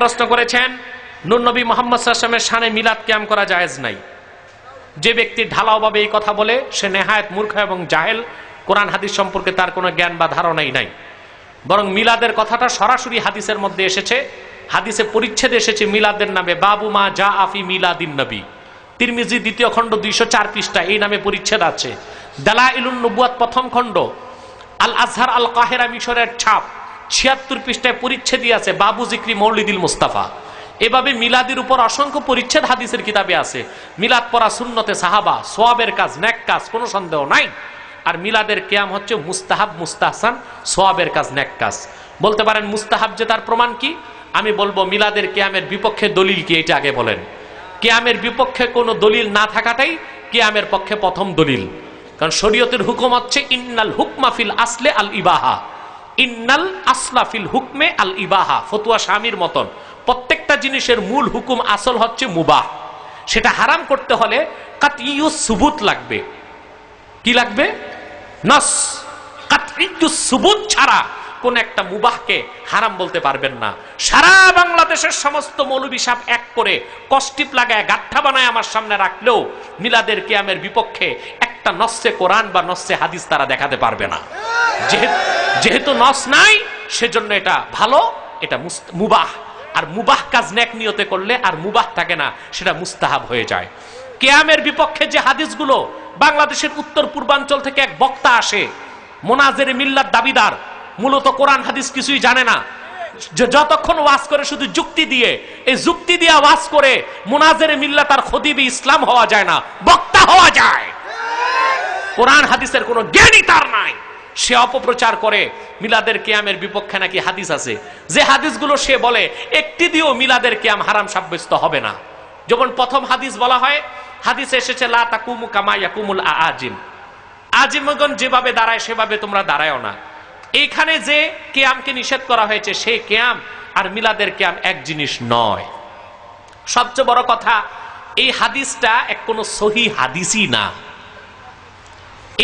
প্রশ্ন করেছেন নুর নবী মোহাম্মদ সাল্লামের সানে মিলাদ ক্যাম করা জায়েজ নাই। যে ব্যক্তি ঢালাওভাবে এই কথা বলে, সে নেহায়ত মূর্খ এবং জাহেল, কোরআন হাদিস সম্পর্কে তার কোনো জ্ঞান বা ধারণাই নাই। বরং মিলাদের কথাটা সরাসরি হাদিসের মধ্যে এসেছে, হাদিসে পরিচ্ছেদ এসেছে মিলাদের নামে, বাবু মা জা আফি মিলাদিন নবী। তিরমিজি দ্বিতীয় খণ্ড দুইশো চার পৃষ্ঠা, এই নামে পরিচ্ছেদ আছে। দালা ইলুন নবুয়াত প্রথম খণ্ড, আল আজহার আল কাহেরা মিশরের ছাপ। ছিয়াত্তর পৃষ্ঠায় পরিচ্ছেদই আছে, বাবু জিক্রি মৌলিদিল মুস্তাফা। এভাবে মিলাদের উপর অসংখ্য পরিচ্ছেদ হাদিসের কিতাবে আছে। মিলাদ পড়া সুন্নতে সাহাবা, সোয়াবের কাজ, ন্যাক কাজ, কোনো সন্দেহ নাই। আর মিলাদের কেয়াম হচ্ছে মুস্তাহাব, মুস্তাহসান, সোয়াবের কাজ, ন্যাক কাজ। বলতে পারেন মুস্তাহাব যে তার প্রমাণ কি? আমি বলব মিলাদের কেয়ামের বিপক্ষে দলিল কি, এটা আগে বলেন। কেয়ামের বিপক্ষে কোনো দলিল না থাকাটাই কেয়ামের পক্ষে প্রথম দলিল। কারণ শরীয়তের হুকুম হচ্ছে, ইন্নাল হুকমাফিল আসলে আল ইবাহা। ইন্নাল আসলাফিল হুকমে আল ইবাহা, ফতুয়া স্বামীর মতন। প্রত্যেকটা জিনিসের মূল হুকুম আসল হচ্ছে মুবাহ। সেটা হারাম করতে হলে কাতিয়ু সুবুত লাগবে। কি লাগবে? নস। কাতিয়ু সুবুত ছাড়া কোন একটা মুবাহকে হারাম বলতে পারবেন না। সারা বাংলাদেশের সমস্ত মৌলবী সাহেব এক করে কষ্টিপ লাগায় গাঠা বানায় আমার সামনে রাখলেও মিলাদের কিয়ামের বিপক্ষে একটা নস্যে কোরআন বা নস্যে হাদিস তারা দেখাতে পারবে না। যেহেতু যেহেতু নস নাই, সেজন্য এটা ভালো, এটা মুবাহ। আর মুবাহ কাজ নেক নিয়তে করলে আর মুবাহ থাকে না, সেটা মুস্তাহাব হয়ে যায়। কেয়ামের বিপক্ষে যে হাদিসগুলো বাংলাদেশের উত্তর পূর্বাঞ্চল থেকে এক বক্তা আসে, মোনাজের মিল্লার দাবিদার, মূলত কোরআন হাদিস কিছুই জানে না যতক্ষণ ওয়াজ করে শুধু যুক্তি দিয়ে, এই যুক্তি দিয়ে ওয়াজ করে মোনাজের মিল্লা তার খদিবি ইসলাম হওয়া যায় না, বক্তা হওয়া যায়। কোরআন হাদিসের কোনো জ্ঞানই তার নাই। সে অপপ্রচার করে, মিলাদের কেয়ামের বিপক্ষে নাকি হাদিস আছে। যে হাদিসগুলো সে বলে, একটি দিয়েও মিলাদের কেয়াম হারাম সাব্যস্ত হবে না। যখন প্রথম হাদিস বলা হয়, হাদিসে এসেছে, লা আজিম আজিমগণ যেভাবে দাঁড়ায়, সেভাবে তোমরা দাঁড়ায়ও না। এইখানে যে কেয়ামকে নিষেধ করা হয়েছে সেই কেয়াম আর মিলাদের কেয়াম এক জিনিস নয়। সবচেয়ে বড় কথা, এই হাদিসটা এক কোনো সহি হাদিসই না।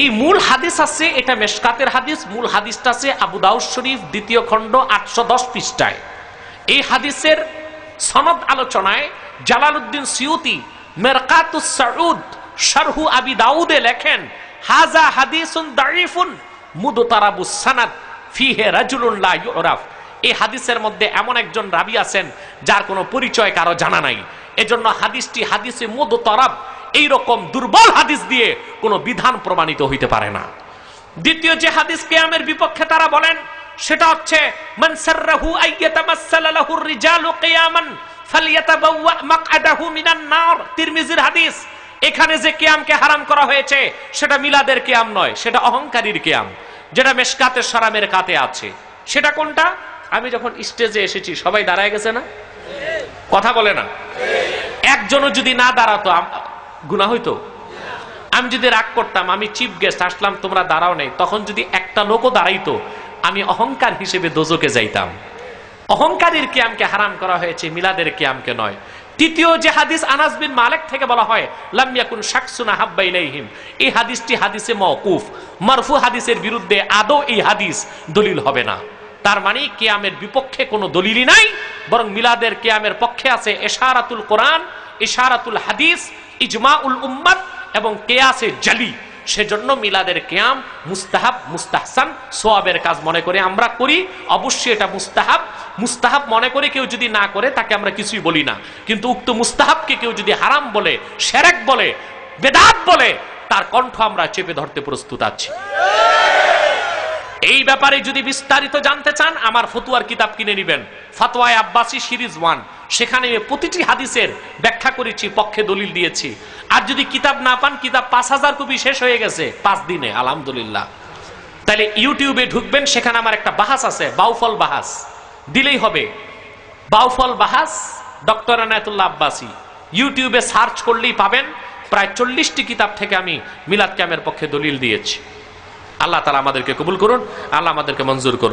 এই মূল হাদিস আছে, এটা মেশকাতের হাদিস, মূল হাদিসটা আছে আবু দাউদ শরীফ, দ্বিতীয় খণ্ড, আটশো দশ পৃষ্ঠায়। এই হাদিসের সনদ আলোচনায় জালালউদ্দিন সিউতি মেরকাতুস সাউদ, শারহু আবি দাউদে লেখেন, হাজা হাদিসুন দাইফুন মুদতারাবুস সানাদ, ফিহে রাজুলুন লা ইউরাফ। এই হাদিসের মধ্যে এমন একজন রাবি আছেন, যার কোনো পরিচয় কারও জানা নাই। এজন্য হাদিসটি হাদিসে মুদতারাব এই রকম দুর্বল হাদিস দিয়ে কোনো বিধান প্রমাণিত হইতে পারে না। দ্বিতীয় যে হাদিস কিয়ামের বিপক্ষে তারা বলেন, সেটা হচ্ছে হাদিস, এখানে যে কিয়ামকে হারাম করা হয়েছে, সেটা মিলাদের কিয়াম নয়, সেটা অহংকারীর কিয়াম, যেটা মেশকাতের সরামের কাতে আছে। সেটা কোনটা? আমি যখন স্টেজে এসেছি, সবাই দাঁড়ায় গেছে না? কথা বলে না। একজনও যদি না দাঁড়াতো গুনাহ হইতো? আমি যদি রাগ করতাম, আমি চিফ গেস্ট আসলাম, তোমরা দাঁড়াও নেই, তখন যদি একটা লোকও দাঁড়াইতো, আমি অহংকার হিসেবে দোজকে যাইতাম। অহংকারীর কিয়ামকে হারাম করা হয়েছে, মিলাদের কিয়ামকে নয়। তৃতীয় যে হাদিস আনাস বিন মালিক থেকে বলা হয়, লাম ইয়াকুন শাকসুনা হাব্বা ইলাইহিম। এই হাদিসটি হাদিসে মওকুফ। মারফু হাদিসের বিরুদ্ধে আদৌ এই হাদিস দলিল হবে না। তার মানে কেয়ামের বিপক্ষে কোনো দলিলই নাই, বরং মিলাদের কেয়ামের পক্ষে আছে এশারাতুল কোরআন, ইশারাতুল হাদিস ইজমা উল উম্মাত এবং কেয়াসে জালি। সেজন্য মিলাদের কেয়াম মুস্তাহাব, মুস্তাহসান সোয়াবের কাজ মনে করে আমরা করি। অবশ্যই এটা মুস্তাহাব। মুস্তাহাব মনে করে কেউ যদি না করে, তাকে আমরা কিছুই বলি না। কিন্তু উক্ত মুস্তাহাবকে কেউ যদি হারাম বলে, সেরেক বলে, বেদাত বলে, তার কণ্ঠ আমরা চেপে ধরতে প্রস্তুত আছি। এই ব্যাপারে যদি বিস্তারিত জানতে চান, আমার ফতুয়ার কিতাব কিনে নেবেন। ফাতোয়ায় আব্বাসী সিরিজ ওয়ান। সেখানে প্রতিটি হাদিসের ব্যাখ্যা করেছি, পক্ষে দলিল দিয়েছি। আর যদি কিতাব না পান, কিতাব পাঁচ হাজার কপি শেষ হয়ে গেছে, পাঁচ দিনে, আলহামদুলিল্লাহ। তাহলে ইউটিউবে ঢুকবেন, সেখানে আমার একটা বাহাস আছে, বাউফল বাহাস। দিলেই হবে। বাউফল বাহাস, ডক্টর আনায়তুল্লাহ আব্বাসী। ইউটিউবে সার্চ করলেই পাবেন, প্রায় চল্লিশটি কিতাব থেকে আমি মিলাদ ক্যামের পক্ষে দলিল দিয়েছি। আল্লাহ তালা আমাদেরকে কবুল করুন আল্লাহ আমাদেরকে মঞ্জুর করুন।